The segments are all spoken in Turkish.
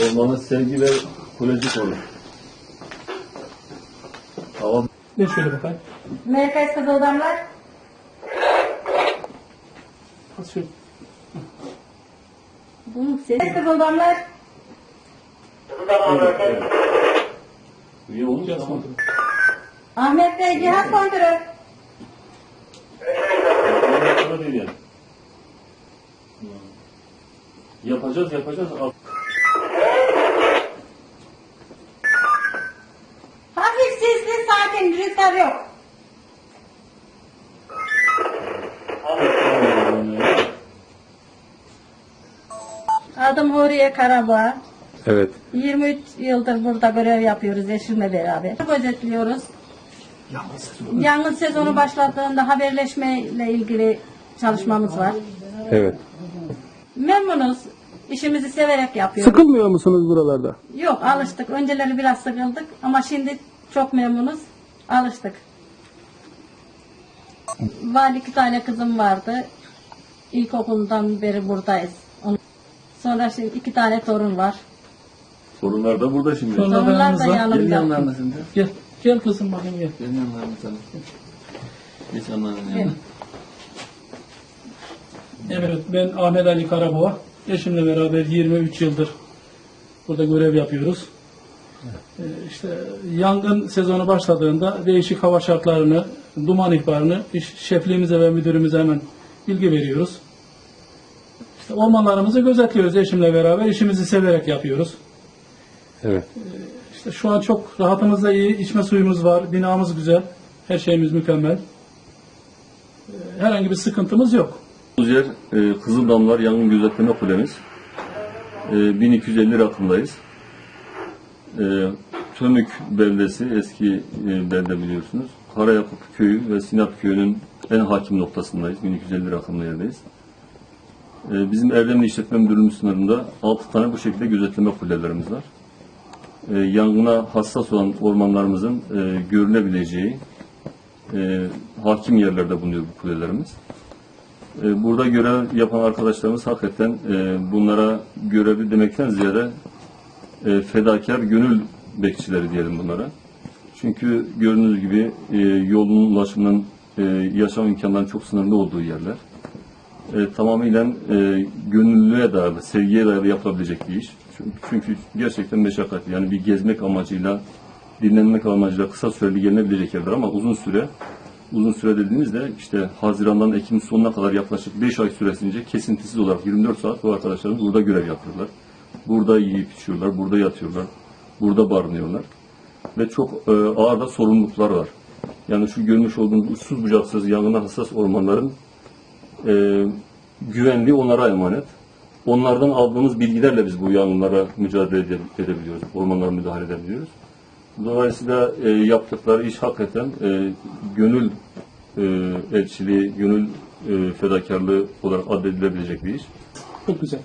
Ormana sevgi ve kuleci koru. Hava Ne şöyle bakayım. Merkez Kızıldamlar. Az şöyle. Bunun sesi. Kızıldamlar. üye olmuş Cihaz ama kontrolü. Ahmet Bey cihaz değil yani. Hmm. Yapacağız yapacağız. Rüzgar yok. Adım Huriye Karabağ. Evet. 23 yıldır burada görev yapıyoruz eşimle beraber. Gözetliyoruz. Yangın sezonu başladığında haberleşmeyle ilgili çalışmamız var. Evet. Memnunuz. İşimizi severek yapıyoruz. Sıkılmıyor musunuz buralarda? Yok alıştık. Önceleri biraz sıkıldık ama şimdi çok memnunuz. Alıştık. Vali iki tane kızım vardı. İlkokuldan beri buradayız. On- Sonra şimdi iki tane torun var. Sorunlar da burada şimdi. Torunlar da yanımızda. Gel yanımda. yanlarına şimdi. Gel. Gel kızım bakayım gel. Gel yanlarına sen. Geç Evet. yanına. Evet ben Ahmet Ali Karaboğa. Eşimle beraber 23 yıldır burada görev yapıyoruz. Ee, işte yangın sezonu başladığında değişik hava şartlarını, duman ihbarını şefliğimize ve müdürümüze hemen bilgi veriyoruz. İşte ormanlarımızı gözetliyoruz eşimle beraber. işimizi severek yapıyoruz. Evet. İşte şu an çok rahatımızda iyi, içme suyumuz var, binamız güzel, her şeyimiz mükemmel. Ee, Herhangi bir sıkıntımız yok. Bu yer e, Kızıldamlar Yangın Gözetleme Kulemiz. E, 1250 rakımdayız. E, Tömük beldesi, eski e, belde biliyorsunuz. Karayakup köyü ve Sinap köyünün en hakim noktasındayız. 1250 rakımlı yerdeyiz. E, bizim Erdemli İşletme Müdürlüğümüz sınırında 6 tane bu şekilde gözetleme kulelerimiz var. E, yangına hassas olan ormanlarımızın e, görülebileceği e, hakim yerlerde bulunuyor bu kulelerimiz. E, Burada görev yapan arkadaşlarımız hakikaten e, bunlara görevli demekten ziyade e, fedakar gönül bekçileri diyelim bunlara. Çünkü gördüğünüz gibi e, yolun ulaşımının e, yaşam imkanlarının çok sınırlı olduğu yerler. E, tamamıyla e, gönüllüye dayalı, sevgiye dayalı yapılabilecek bir iş. Çünkü, çünkü gerçekten meşakkatli. Yani bir gezmek amacıyla, dinlenmek amacıyla kısa süreli gelinebilecek yerler ama uzun süre uzun süre dediğimizde işte Haziran'dan Ekim sonuna kadar yaklaşık 5 ay süresince kesintisiz olarak 24 saat bu arkadaşlarımız burada görev yapıyorlar. Burada yiyip içiyorlar, burada yatıyorlar, burada barınıyorlar. Ve çok e, ağır da sorumluluklar var. Yani şu görmüş olduğunuz uçsuz bucaksız yangına hassas ormanların e, güvenliği onlara emanet. Onlardan aldığımız bilgilerle biz bu yangınlara mücadele ede- edebiliyoruz, ormanlara müdahale edebiliyoruz. Dolayısıyla e, yaptıkları iş hakikaten e, gönül e, elçiliği, gönül e, fedakarlığı olarak addedilebilecek bir iş. Çok güzel.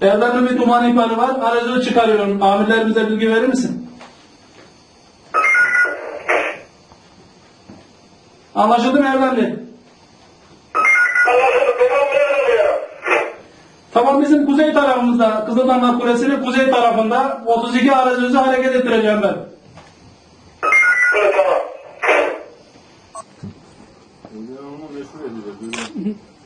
Erdem'in bir duman ihbarı var. Aracını çıkarıyorum. Amirlerimize bilgi verir misin? Anlaşıldı mı Bey? Tamam bizim kuzey tarafımızda Kızıldanlar Kulesi'nin kuzey tarafında 32 aracınızı hareket ettireceğim ben.